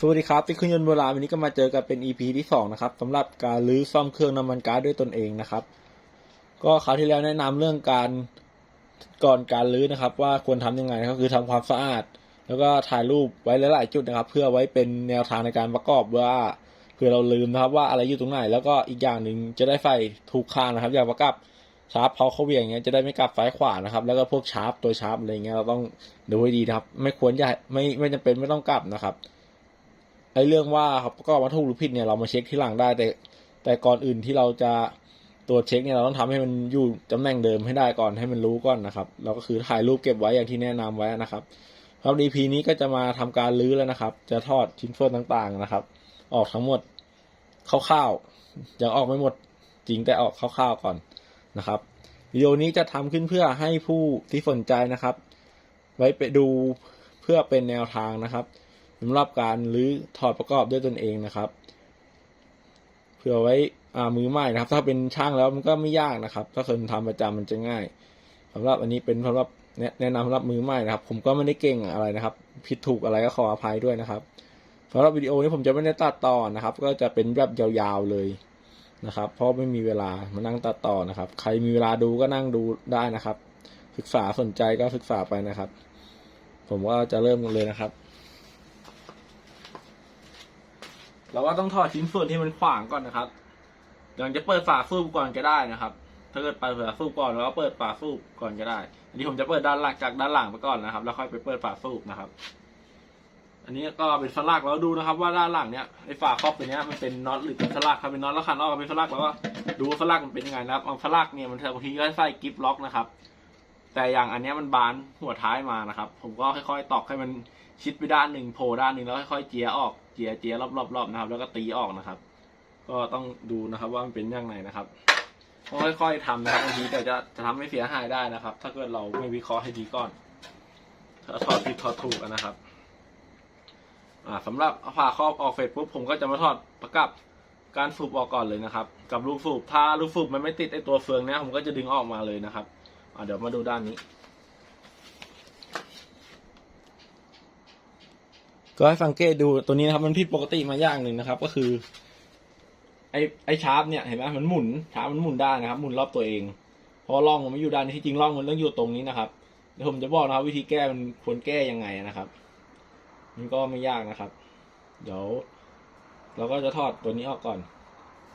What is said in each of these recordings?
สวัสดีครับที่เครื่องยนต์โบราณวันนี้ก็มาเจอกันเป็น EP ที่สองนะครับสำหรับการรื้อซ่อมเครื่องน้ำมันก๊าซด้วยตนเองนะครับ ก็คราวที่แล้วแนะนำเรื่องการก่อนการรื้อนะครับ ว่าควรทำยังไงก็คือทำความสะอาด แล้วก็ถ่ายรูปไว้หลายๆจุดนะครับ เพื่อไว้เป็นแนวทางในการประกอบว่าเผื่อเราลืมนะครับ ว่าอะไรอยู่ตรงไหน แล้วก็อีกอย่างหนึ่งจะได้ไฟถูกข้างนะครับ อย่างประกับชาร์ปเพาเขาเวียงอย่างเงี้ยจะได้ไม่กลับซ้ายขวานะครับ แล้วก็พวกชาร์ปตัวชาร์ปอะไรเงี้ยเราต้องดูให้ดีนะครับ ไม่ควรจะไม่ไม่จำเป็นไม่ต้องกลับนะครับ ไอ้เรื่องว่าเขาประกอบวัตถุหรือผิดเนี่ยเรามาเช็คที่หลังได้ แต่แต่ก่อนอื่นที่เราจะตรวจเช็คเนี่ยเราต้องทำให้มันอยู่ตำแหน่งเดิมให้ได้ก่อนให้มันรู้ก่อนนะครับเราก็คือถ่ายรูปเก็บไว้อย่างที่แนะนำไว้นะครับครับ EP นี้ก็จะมาทำการรื้อแล้วนะครับ จะทอดชิ้นส่วนต่างๆนะครับ ออกทั้งหมดคร่าวๆยังออกไม่หมดจริงแต่ออกคร่าวๆก่อนนะครับวิดีโอนี้จะทำขึ้นเพื่อให้ผู้ที่สนใจนะครับ ไว้ไปดูเพื่อเป็นแนวทางนะครับ สำหรับการรื้อถอดประกอบด้วยตนเองนะครับ เพื่อไว้อ่ามือใหม่นะครับ ถ้าเป็นช่างแล้วมันก็ไม่ยากนะครับ ถ้าคนทำประจำมันจะง่ายสำหรับอันนี้เป็นสำหรับแนะแนะนำสำหรับมือใหม่นะครับ ผมก็ไม่ได้เก่งอะไรนะครับ ผิดถูกอะไรก็ขออภัยด้วยนะครับสำหรับวิดีโอนี้ผมจะไม่ได้ตัดต่อนะครับ ก็จะเป็นแบบยาวๆเลยนะครับ เพราะไม่มีเวลามานั่งตัดต่อนะครับ ใครมีเวลาดูก็นั่งดูได้นะครับ ศึกษาสนใจก็ศึกษาไปนะครับ ผมก็จะเริ่มกันเลยนะครับ เราก็ต้องถอดชิ้นส่วนที่มันขวางก่อนนะครับอย่างจะเปิดฝาสูบก่อนก็ได้นะครับ ถ้าเกิดเปิดฝาสูบก่อนแล้วก็เปิดฝาสูบก่อนก็ได้ อันนี้ผมจะเปิดด้านหลังจากด้านหลังไปก่อนนะครับ แล้วค่อยไปเปิดฝาสูบนะครับ อันนี้ก็เป็นสลักแล้วดูนะครับ ว่าด้านหลังเนี้ยไอ้ฝาครอบตัวเนี้ยมันเป็นน็อตหรือเป็นสลักครับเป็นน็อตแล้วขันออกเป็นสลักแล้วก็ดูสลักมันเป็นยังไงนะครับเอาสลักเนี่ยมันบางทีก็ใส่กิฟล็อกนะครับ แต่อย่างอันเนี้ยมันบานหัวท้ายมานะครับ ผมก็ค่อยๆตอกให้มัน ชิดไปด้านหนึ่งโผล่ด้านหนึ่งแล้วค่อยๆเจียออกเจียเจียรอบๆๆนะครับ แล้วก็ตีออกนะครับ ก็ต้องดูนะครับว่ามันเป็นยังไงนะครับต้องค่อยๆทำนะครับบางทีแต่จะจะทำให้เสียหายได้นะครับ ถ้าเกิดเราไม่วิเคราะห์ให้ดีก่อนถ้าถอดผิดถอดถูกนะครับ อ่าสำหรับฝาครอบออกเสร็จปุ๊บผมก็จะมาถอดประกับการสูบออกก่อนเลยนะครับ กับลูกสูบถ้าลูกสูบมันไม่ติดไอตัวเฟืองเนี้ยผมก็จะดึงออกมาเลยนะครับ อ่าเดี๋ยวมาดูด้านนี้ ก็ให้สังเกตดูตัวนี้นะครับ มันผิดปกติมาอย่างหนึ่งนะครับ ก็คือ ไอไอชาร์ปเนี่ยเห็นไหมมันหมุนชาร์ปมันหมุนได้นะครับ หมุนรอบตัวเองเพราะร่องมันไม่อยู่ด้านนี้ที่จริงร่องมันต้องอยู่ตรงนี้นะครับเดี๋ยวผมจะบอกนะครับ วิธีแก้มันควรแก้ยังไงนะครับ มันก็ไม่ยากนะครับ เดี๋ยว เราก็จะถอดตัวนี้ออกก่อน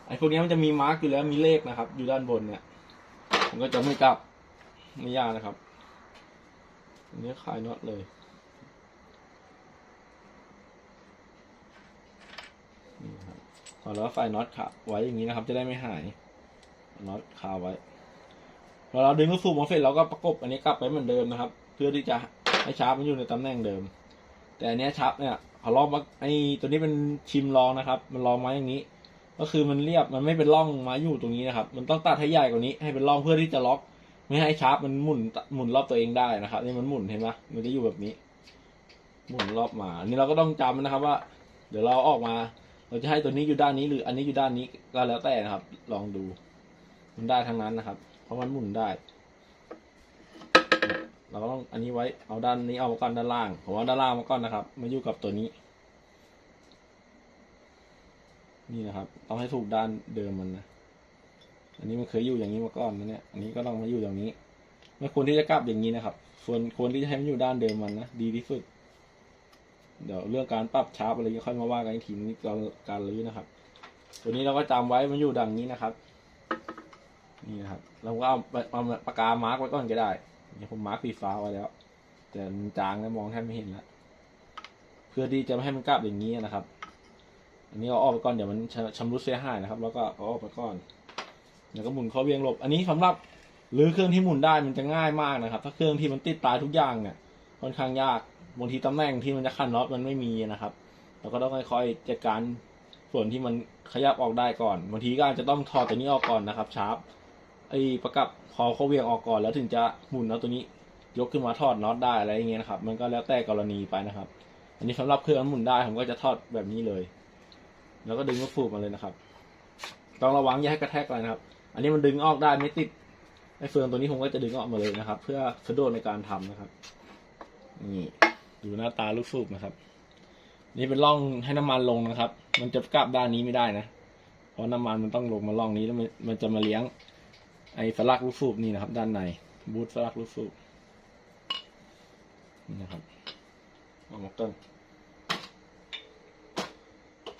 ไอ้พวกนี้มันจะมีมาร์กอยู่แล้วมีเลขนะครับ อยู่ด้านบนเนี่ย มันก็จะไม่กลับไม่ยากนะครับอันนี้คลายน็อตเลย นี่ครับพอ แล้วไฟน็อตขาไว้อย่างนี้นะครับ จะได้ไม่หายน็อตคาไว้พอเราดึงลูกสูบมาเสร็จเราก็ประกบอันนี้กลับไปเหมือนเดิมนะครับ เพื่อที่จะให้ชาร์ปมันอยู่ในตำแหน่งเดิม แต่อันนี้ชาร์ปเนี่ยเขาลองมาไอ้ตัวนี้เป็นชิมลองนะครับ มันลองมาอย่างนี้ ก็คือมันเรียบมันไม่เป็นร่องมาอยู่ตรงนี้นะครับ มันต้องตัดให้ใหญ่กว่านี้ให้เป็นร่องเพื่อที่จะล็อก ไม่ให้ชาร์ปมันหมุนหมุนรอบตัวเองได้นะครับ นี่มันหมุนเห็นไหมมันจะอยู่แบบนี้ หมุนรอบมาอันนี้เราก็ต้องจำนะครับว่า เดี๋ยวเราออกมา เราจะให้ตัวนี้อยู่ด้านนี้หรืออันนี้อยู่ด้านนี้ก็แล้วแต่นะครับ ลองดูมันได้ทั้งนั้นนะครับ เพราะมันหมุนได้ เราก็ต้องอันนี้ไว้เอาด้านนี้เอามาก่อนด้านล่างผมเอาด้านล่างมาก่อนนะครับ มาอยู่กับตัวนี้ นี่นะครับต้องให้ถูกด้านเดิมมันนะอันนี้มันเคยอยู่อย่างนี้มาก่อนนะเนี่ยอันนี้ก็ต้องมาอยู่อย่างนี้ไม่ควรที่จะกลับอย่างนี้นะครับ ส่วนควรที่จะให้มันอยู่ด้านเดิมมันนะดีที่สุด เดี๋ยวเรื่องการปรับชาร์ปอะไรก็ค่อยมาว่ากันอีกทีนี้เราการรื้อนะครับ ตัวนี้เราก็จำไว้มันอยู่ดังนี้นะครับ นี่นะครับเราก็เอาเอาปากกามาร์กไว้ก่อนก็ได้นี่ผมมาร์กสีฟ้าไว้แล้ว แต่มันจางแล้วมองแทบไม่เห็นแล้วเพื่อที่จะไม่ให้มันกลับอย่างนี้นะครับ อันนี้เอาออกไปก่อนเดี๋ยวมันชำชำรุดเสียหายนะครับ แล้วก็เอาออกไปก่อนแล้วก็หมุนเข้าเวียงหลบ อันนี้สำหรับหรือเครื่องที่หมุนได้มันจะง่ายมากนะครับ ถ้าเครื่องที่มันติดตายทุกอย่างเนี่ยค่อนข้างยาก บางทีตำแหน่งที่มันจะขันน็อตมันไม่มีนะครับเราก็ต้องค่อยๆจัดการส่วนที่มันขยับออกได้ก่อนบางทีก็อาจจะต้องถอดตัวนี้ออกก่อนนะครับชาร์ปไอ้ประกับคอเขาเวียงออกก่อน แล้วถึงจะหมุนเอาตัวนี้ยกขึ้นมาถอดน็อตได้อะไรอย่างเงี้ยนะครับ มันก็แล้วแต่กรณีไปนะครับ อันนี้สำหรับเครื่องหมุนได้ผมก็จะทอดแบบนี้เลย แล้วก็ดึงลูกสูบมาเลยนะครับ ต้องระวังอย่าให้กระแทกอะไรนะครับ อันนี้มันดึงออกได้ไม่ติดไอ้เฟืองตัวนี้ผมก็จะดึงออกมาเลยนะครับ เพื่อสะดวกในการทำนะครับนี่ ดูหน้าตาลูกสูบนะครับ นี่เป็นร่องให้น้ำมันลงนะครับ มันจะกลับด้านนี้ไม่ได้นะ เพราะน้ำมันมันต้องลงมาร่องนี้แล้วมันมันจะมาเลี้ยง ไอ้สลักลูกสูบนี่นะครับ ด้านในบูทสลักลูกสูบนี่นะครับเอามาต้น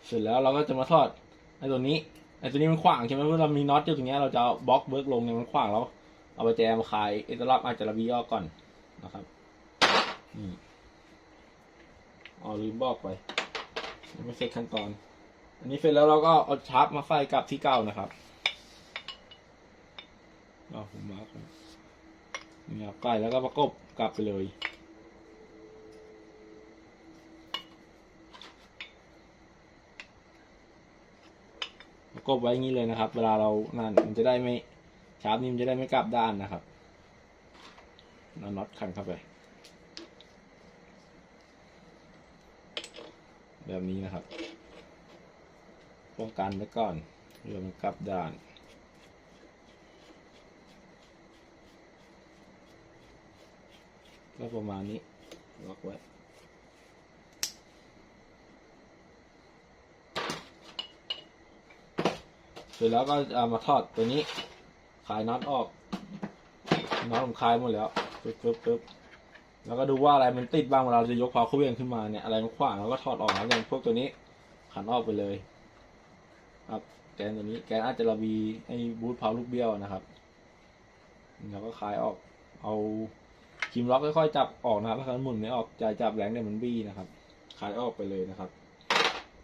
เสร็จแล้วเราก็จะมาทอดไอ้ตัวนี้ไอ้ตัวนี้มันขวางใช่ไหมเพราะเรามีน็อตอยู่ตรงนี้เราจะบล็อกเบิร์กลงเนี่ยมันขวางแล้วเอาไปแจมาคลายไอ้ตลับอาจจะระบีออกก่อนนะครับนี่ อ๋อลืมบอกไปยังไม่เสร็จขั้นตอน อันนี้เสร็จแล้วเราก็เอาชาร์ปมาใส่กลับที่เก่านะครับเอาผมมาร์กนี่ครับใกล้แล้วก็ประกบกลับไปเลยประกบไว้อย่างนี้เลยนะครับ เวลาเรานั่นมันจะได้ไม่ชาร์ปนี่มันจะได้ไม่กลับด้านนะครับเอาน็อตขันเข้าไป แบบนี้นะครับ ป้องกันไว้ก่อนเรือมันกลับด้านก็ประมาณนี้ล็อกไว้เสร็จแล้วก็เอามาทอดตัวนี้ขายน็อตออกน็อตผมคลายหมดแล้วปึ๊บปึ๊บปึ๊บ แล้วก็ดูว่าอะไรมันติดบ้างเวลาเราจะยกพาวเครื่องขึ้นมาเนี่ยอะไรมันขวางเราก็ถอดออกแล้วอย่างพวกตัวนี้ขันออกไปเลย ครับแกนตัวนี้แกนอาจจะระบีไอ้บูทพาวลูกเบี้ยวนะครับแล้วก็คลายออกเอาคิมล็อกค่อยๆจับออกนะครับถ้ามันหมุนไม่ออกจะจับแรงเนี่ยมันบี้นะครับคลายออกไปเลยนะครับ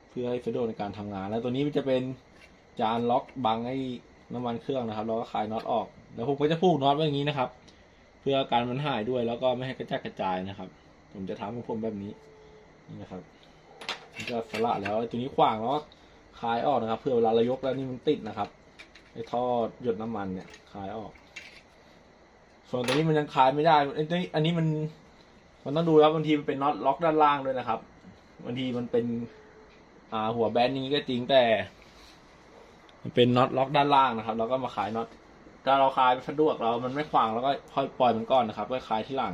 เพื่อให้สะดในการทำงาน แล้วตัวนี้มันจะเป็นจานล็อกบังไอ้น้ำมันเครื่องนะครับ เราก็คลายน็อตออก แล้วผมก็จะผูกน็อตไว้อย่างนี้นะครับ พื่อการมันหายด้วย แล้วก็ไม่ให้กระจัดกระจายนะครับ ผมจะทำของผมแบบนี้นี่นะครับจะสละแล้วตัวนี้ขวางแล้วคลายออกนะครับ เพื่อเวลาเรายกแล้วนี่มันติดนะครับไอ้ท่อหยดน้ำมันเนี่ยคลายออก ส่วนตัวนี้มันยังคลายไม่ได้ไอ้ตัวนี้อันนี้มันมันต้องดูครับบางทีมันเป็นน็อตล็อกด้านล่างด้วยนะครับบางทีมันเป็นอ่าหัวแบนนี้ก็จริงแต่ มันเป็นน็อตล็อกด้านล่างนะครับเราก็มาขายน็อต ถ้าเราคลายสะดวกเรามันไม่ขวางเราก็ค่อยปล่อยมันก่อนนะครับก็คลายที่หลัง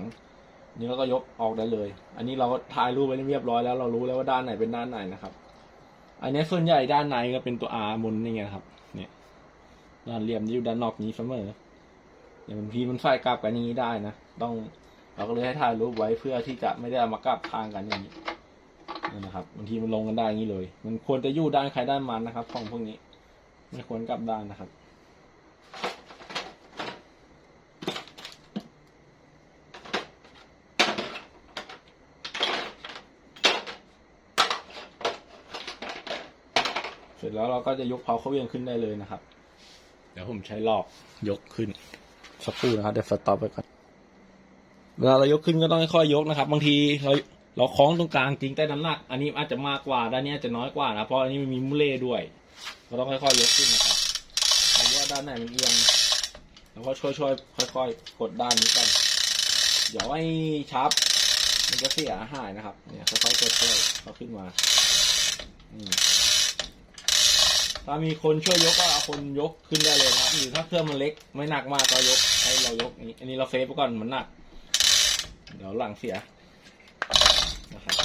นี่เราก็ยกออกได้เลย อันนี้เราก็ถ่ายรูปไว้เรียบร้อยแล้วเรารู้แล้วว่าด้านไหนเป็นด้านไหนนะครับ อันนี้ส่วนใหญ่ด้านในก็เป็นตัว R มุนนี่ไงครับเนี่ยด้านเหลี่ยมที่อยู่ด้านนอกนี้เสมออย่างบางทีมันใส่กลับกันอย่างนี้ได้นะต้องเราก็เลยให้ถ่ายรูปไว้เพื่อที่จะไม่ได้ามากลับทางกันอย่างนี้นี่นะครับบางทีมันลงกันได้อย่างนี้เลย มันควรจะอยู่ด้านใครด้านมันนะครับของพวกนี้ไม่ควรกลับด้านนะครับ เสร็จ แล้วเราก็จะยกเพาเขาเวียงขึ้นได้เลยนะครับ เดี๋ยวผมใช้ลอกยกขึ้นสักครู่นะครับเดี๋ยวสต็อปไปก่อนเวลาเรายกขึ้นก็ต้องค่อยๆยกนะครับ บางทีเราเราคล้องตรงกลางจริงแต่น้ำหนัก อันนี้อาจจะมากกว่าด้านนี้อาจจะน้อยกว่านะเพราะอันนี้มันมีมุเล่ด้วยเราต้องค่อยๆยกขึ้นนะครับดูว่าด้านไหนมันเอียงแล้วก็ช่วยๆค่อย ๆ กดด้านนี้ก่อนเดี๋ยวไอ้ชับมันจะเสียหายนะครับเนี่ยค่อยๆกดช่วยเขาขึ้นมาอืม ถ้ามีคนช่วยยกก็เอาคนยกขึ้นได้เลยครับหรือถ้าเครื่องมันเล็กไม่หนักมากก็ยกให้เรายกนี้อันนี้เราเซฟไปก่อนมันหนัก เดี๋ยวหลังเสียนะครับ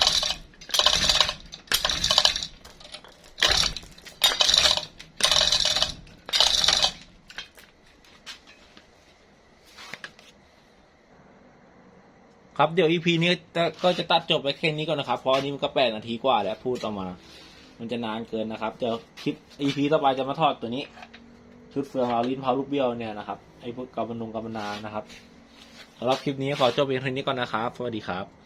ครับเดี๋ยว EP นี้จะก็จะตัดจบไปแค่นี้ก่อนนะครับ เพราะอันนี้มันก็แปดนาทีกว่าแล้วพูดต่อมา มันจะนานเกินนะครับเดี๋ยวคลิป EP ต่อไปจะมาทอดตัวนี้ ชุดเฟืองเราลิ้นเผาลูกเบี้ยวเนี่ยนะครับไอ้พวกกำมะนุงกำมะนานะครับสำหรับคลิปนี้ขอจบเพียงเท่านี้ก่อนนะครับ สวัสดีครับ